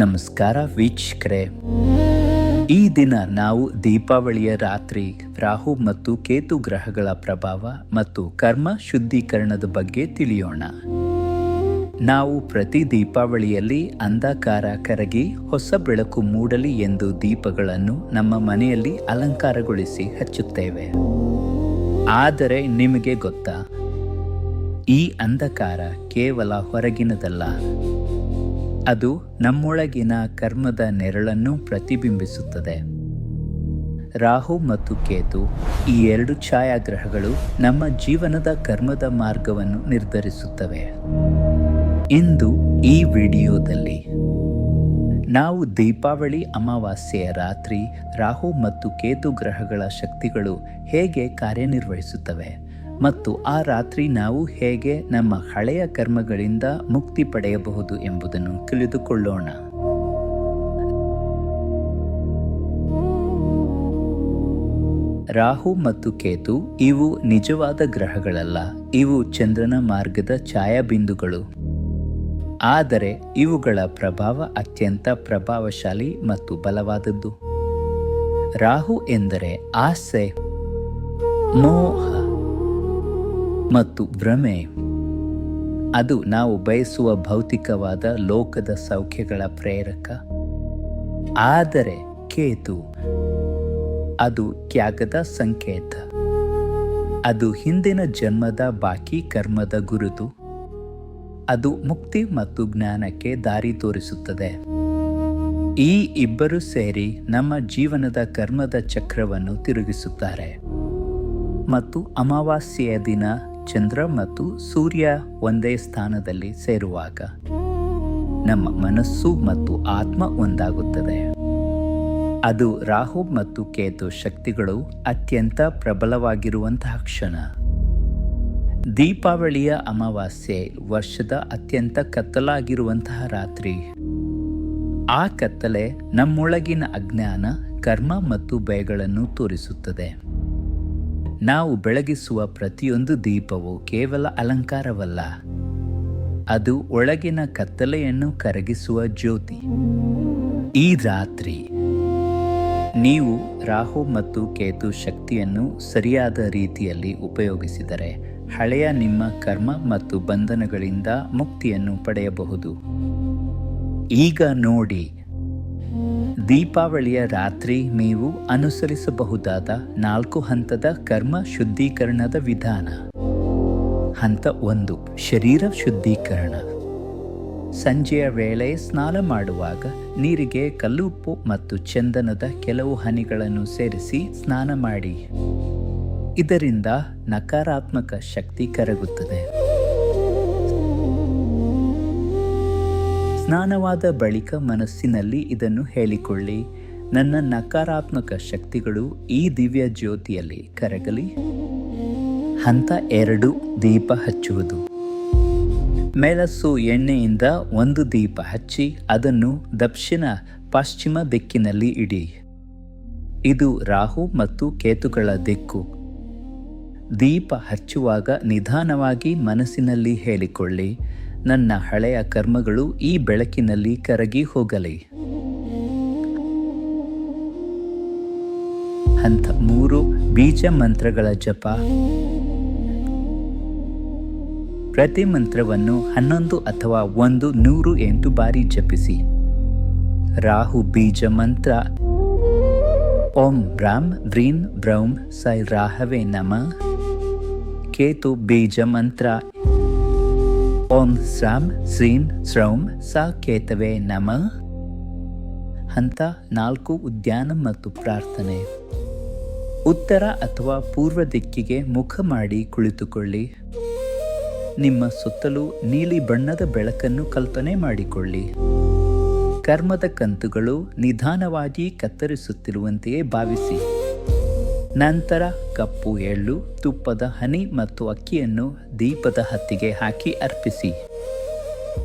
ನಮಸ್ಕಾರ ವೀಕ್ಷಕರೇ. ಈ ದಿನ ನಾವು ದೀಪಾವಳಿಯ ರಾತ್ರಿ, ರಾಹು ಮತ್ತು ಕೇತು ಗ್ರಹಗಳ ಪ್ರಭಾವ ಮತ್ತು ಕರ್ಮ ಶುದ್ಧೀಕರಣದ ಬಗ್ಗೆ ತಿಳಿಯೋಣ. ನಾವು ಪ್ರತಿ ದೀಪಾವಳಿಯಲ್ಲಿ ಅಂಧಕಾರ ಕರಗಿ ಹೊಸ ಬೆಳಕು ಮೂಡಲಿ ಎಂದು ದೀಪಗಳನ್ನು ನಮ್ಮ ಮನೆಯಲ್ಲಿ ಅಲಂಕಾರಗೊಳಿಸಿ ಹಚ್ಚುತ್ತೇವೆ. ಆದರೆ ನಿಮಗೆ ಗೊತ್ತಾ? ಈ ಅಂಧಕಾರ ಕೇವಲ ಹೊರಗಿನದಲ್ಲ. ಅದು ನಮ್ಮೊಳಗಿನ ಕರ್ಮದ ನೆರಳನ್ನು ಪ್ರತಿಬಿಂಬಿಸುತ್ತದೆ. ರಾಹು ಮತ್ತು ಕೇತು ಈ ಎರಡು ಛಾಯಾಗ್ರಹಗಳು ನಮ್ಮ ಜೀವನದ ಕರ್ಮದ ಮಾರ್ಗವನ್ನು ನಿರ್ಧರಿಸುತ್ತವೆ. ಇಂದು ಈ ವಿಡಿಯೋದಲ್ಲಿ ನಾವು ದೀಪಾವಳಿ, ಅಮಾವಾಸ್ಯೆಯ ರಾತ್ರಿ, ರಾಹು ಮತ್ತು ಕೇತು ಗ್ರಹಗಳ ಶಕ್ತಿಗಳು ಹೇಗೆ ಕಾರ್ಯನಿರ್ವಹಿಸುತ್ತವೆ ಮತ್ತು ಆ ರಾತ್ರಿ ನಾವು ಹೇಗೆ ನಮ್ಮ ಹಳೆಯ ಕರ್ಮಗಳಿಂದ ಮುಕ್ತಿ ಪಡೆಯಬಹುದು ಎಂಬುದನ್ನು ತಿಳಿದುಕೊಳ್ಳೋಣ. ರಾಹು ಮತ್ತು ಕೇತು ಇವು ನಿಜವಾದ ಗ್ರಹಗಳಲ್ಲ, ಇವು ಚಂದ್ರನ ಮಾರ್ಗದ ಛಾಯಾಬಿಂದುಗಳು. ಆದರೆ ಇವುಗಳ ಪ್ರಭಾವ ಅತ್ಯಂತ ಪ್ರಭಾವಶಾಲಿ ಮತ್ತು ಬಲವಾದದ್ದು. ರಾಹು ಎಂದರೆ ಆಸೆ, ಮೋಹ ಮತ್ತು ಭ್ರಮೆ. ಅದು ನಾವು ಬಯಸುವ ಭೌತಿಕವಾದ ಲೋಕದ ಸೌಖ್ಯಗಳ ಪ್ರೇರಕ. ಆದರೆ ಕೇತು, ಅದು ತ್ಯಾಗದ ಸಂಕೇತ. ಅದು ಹಿಂದಿನ ಜನ್ಮದ ಬಾಕಿ ಕರ್ಮದ ಗುರುತು. ಅದು ಮುಕ್ತಿ ಮತ್ತು ಜ್ಞಾನಕ್ಕೆ ದಾರಿ ತೋರಿಸುತ್ತದೆ. ಈ ಇಬ್ಬರು ಸೇರಿ ನಮ್ಮ ಜೀವನದ ಕರ್ಮದ ಚಕ್ರವನ್ನು ತಿರುಗಿಸುತ್ತಾರೆ. ಮತ್ತು ಅಮಾವಾಸ್ಯೆಯ ದಿನ ಚಂದ್ರ ಮತ್ತು ಸೂರ್ಯ ಒಂದೇ ಸ್ಥಾನದಲ್ಲಿ ಸೇರುವಾಗ ನಮ್ಮ ಮನಸ್ಸು ಮತ್ತು ಆತ್ಮ ಒಂದಾಗುತ್ತದೆ. ಅದು ರಾಹು ಮತ್ತು ಕೇತು ಶಕ್ತಿಗಳು ಅತ್ಯಂತ ಪ್ರಬಲವಾಗಿರುವಂತಹ ಕ್ಷಣ. ದೀಪಾವಳಿಯ ಅಮಾವಾಸ್ಯೆ ವರ್ಷದ ಅತ್ಯಂತ ಕತ್ತಲಾಗಿರುವಂತಹ ರಾತ್ರಿ. ಆ ಕತ್ತಲೆ ನಮ್ಮೊಳಗಿನ ಅಜ್ಞಾನ, ಕರ್ಮ ಮತ್ತು ಭಯಗಳನ್ನು ತೋರಿಸುತ್ತದೆ. ನಾವು ಬೆಳಗಿಸುವ ಪ್ರತಿಯೊಂದು ದೀಪವು ಕೇವಲ ಅಲಂಕಾರವಲ್ಲ. ಅದು ಒಳಗಿನ ಕತ್ತಲೆಯನ್ನು ಕರಗಿಸುವ ಜ್ಯೋತಿ. ಈ ರಾತ್ರಿ ನೀವು ರಾಹು ಮತ್ತು ಕೇತು ಶಕ್ತಿಯನ್ನು ಸರಿಯಾದ ರೀತಿಯಲ್ಲಿ ಉಪಯೋಗಿಸಿದರೆ ಹಳೆಯ ನಿಮ್ಮ ಕರ್ಮ ಮತ್ತು ಬಂಧನಗಳಿಂದ ಮುಕ್ತಿಯನ್ನು ಪಡೆಯಬಹುದು. ಈಗ ನೋಡಿ, ದೀಪಾವಳಿಯ ರಾತ್ರಿ ನೀವು ಅನುಸರಿಸಬಹುದಾದ ನಾಲ್ಕು ಹಂತದ ಕರ್ಮ ಶುದ್ಧೀಕರಣದ ವಿಧಾನ. ಹಂತ ಒಂದು, ಶರೀರ ಶುದ್ಧೀಕರಣ. ಸಂಜೆಯ ವೇಳೆ ಸ್ನಾನ ಮಾಡುವಾಗ ನೀರಿಗೆ ಕಲ್ಲುಪ್ಪು ಮತ್ತು ಚಂದನದ ಕೆಲವು ಹನಿಗಳನ್ನು ಸೇರಿಸಿ ಸ್ನಾನ ಮಾಡಿ. ಇದರಿಂದ ನಕಾರಾತ್ಮಕ ಶಕ್ತಿ ಕರಗುತ್ತದೆ. ಸ್ನಾನವಾದ ಬಳಿಕ ಮನಸ್ಸಿನಲ್ಲಿ ಇದನ್ನು ಹೇಳಿಕೊಳ್ಳಿ. ನನ್ನ ನಕಾರಾತ್ಮಕ ಶಕ್ತಿಗಳು ಈ ದಿವ್ಯ ಜ್ಯೋತಿಯಲ್ಲಿ ಕರಗಲಿ. ಹಂತ ಎರಡು, ದೀಪ ಹಚ್ಚುವುದು. ಮೇಲಸ್ಸು ಎಣ್ಣೆಯಿಂದ ಒಂದು ದೀಪ ಹಚ್ಚಿ, ಅದನ್ನು ದಕ್ಷಿಣ ಪಶ್ಚಿಮ ದಿಕ್ಕಿನಲ್ಲಿ ಇಡಿ. ಇದು ರಾಹು ಮತ್ತು ಕೇತುಗಳ ದಿಕ್ಕು. ದೀಪ ಹಚ್ಚುವಾಗ ನಿಧಾನವಾಗಿ ಮನಸ್ಸಿನಲ್ಲಿ ಹೇಳಿಕೊಳ್ಳಿ, ನನ್ನ ಹಳೆಯ ಕರ್ಮಗಳು ಈ ಬೆಳಕಿನಲ್ಲಿ ಕರಗಿ ಹೋಗಲಿ. ಹಂತ ಮೂರು, ಬೀಜ ಮಂತ್ರಗಳ ಜಪ. ಪ್ರತಿ ಮಂತ್ರವನ್ನು ಹನ್ನೊಂದು ಅಥವಾ ಒಂದು ನೂರು ಎಂಟು ಬಾರಿ ಜಪಿಸಿ. ರಾಹು ಬೀಜ ಮಂತ್ರ. ಓಂ ಬ್ರಾಂ ವ್ರೀಂ, ಬ್ರೌಂ, ಸೈ ರಾಹವೇ ನಮ. ಕೇತು ಬೀಜ ಮಂತ್ರ. ಓಂ ಸ್ರಾಂ ಸೀನ್ ಸ್ರೌಂ ಸ ಕೇತವೇ ನಮ. ಹಂತ ನಾಲ್ಕು ಉದ್ಯಾನ ಮತ್ತು ಪ್ರಾರ್ಥನೆ. ಉತ್ತರ ಅಥವಾ ಪೂರ್ವ ದಿಕ್ಕಿಗೆ ಮುಖ ಮಾಡಿ ಕುಳಿತುಕೊಳ್ಳಿ. ನಿಮ್ಮ ಸುತ್ತಲೂ ನೀಲಿ ಬಣ್ಣದ ಬೆಳಕನ್ನು ಕಲ್ಪನೆ ಮಾಡಿಕೊಳ್ಳಿ. ಕರ್ಮದ ಕಂತುಗಳು ನಿಧಾನವಾಗಿ ಕತ್ತರಿಸುತ್ತಿರುವಂತೆಯೇ ಭಾವಿಸಿ. ನಂತರ ಕಪ್ಪು ಎಳ್ಳು, ತುಪ್ಪದ ಹನಿ ಮತ್ತು ಅಕ್ಕಿಯನ್ನು ದೀಪದ ಹತ್ತಿಗೆ ಹಾಕಿ ಅರ್ಪಿಸಿ.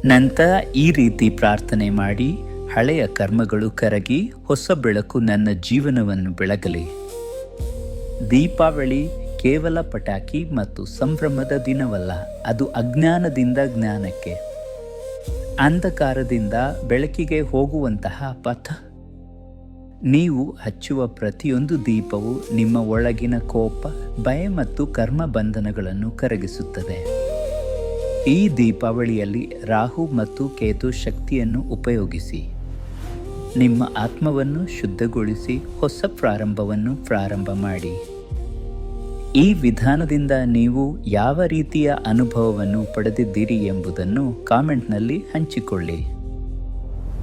ನಂತರ ಈ ರೀತಿ ಪ್ರಾರ್ಥನೆ ಮಾಡಿ ಹಳೆಯ ಕರ್ಮಗಳು ಕರಗಿ ಹೊಸ ಬೆಳಕು ನನ್ನ ಜೀವನವನ್ನು ಬೆಳಗಲಿ. ದೀಪಾವಳಿ ಕೇವಲ ಪಟಾಕಿ ಮತ್ತು ಸಂಭ್ರಮದ ದಿನವಲ್ಲ, ಅದು ಅಜ್ಞಾನದಿಂದ ಜ್ಞಾನಕ್ಕೆ. ಅಂಧಕಾರದಿಂದ ಬೆಳಕಿಗೆ ಹೋಗುವಂತಹ ಪಥ ನೀವು ಹಚ್ಚುವ ಪ್ರತಿಯೊಂದು ದೀಪವು ನಿಮ್ಮ ಒಳಗಿನ ಕೋಪ, ಭಯ ಮತ್ತು ಕರ್ಮ ಬಂಧನಗಳನ್ನು ಕರಗಿಸುತ್ತದೆ. ಈ ದೀಪಾವಳಿಯಲ್ಲಿ ರಾಹು ಮತ್ತು ಕೇತು ಶಕ್ತಿಯನ್ನು ಉಪಯೋಗಿಸಿ, ನಿಮ್ಮ ಆತ್ಮವನ್ನು ಶುದ್ಧಗೊಳಿಸಿ ಹೊಸ ಪ್ರಾರಂಭವನ್ನು ಪ್ರಾರಂಭ ಮಾಡಿ. ಈ ವಿಧಾನದಿಂದ ನೀವು ಯಾವ ರೀತಿಯ ಅನುಭವವನ್ನು ಪಡೆದಿದ್ದೀರಿ ಎಂಬುದನ್ನು ಕಾಮೆಂಟ್ನಲ್ಲಿ ಹಂಚಿಕೊಳ್ಳಿ.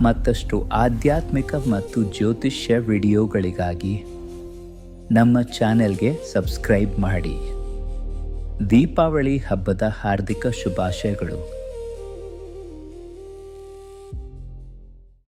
ಮತ್ತಷ್ಟು ಆಧ್ಯಾತ್ಮಿಕ ಮತ್ತು ಜ್ಯೋತಿಷ್ಯ ವಿಡಿಯೋಗಳಿಗಾಗಿ ನಮ್ಮ ಚಾನೆಲ್ಗೆ ಸಬ್ಸ್ಕ್ರೈಬ್ ಮಾಡಿ. ದೀಪಾವಳಿ ಹಬ್ಬದ ಹಾರ್ದಿಕ ಶುಭಾಶಯಗಳು.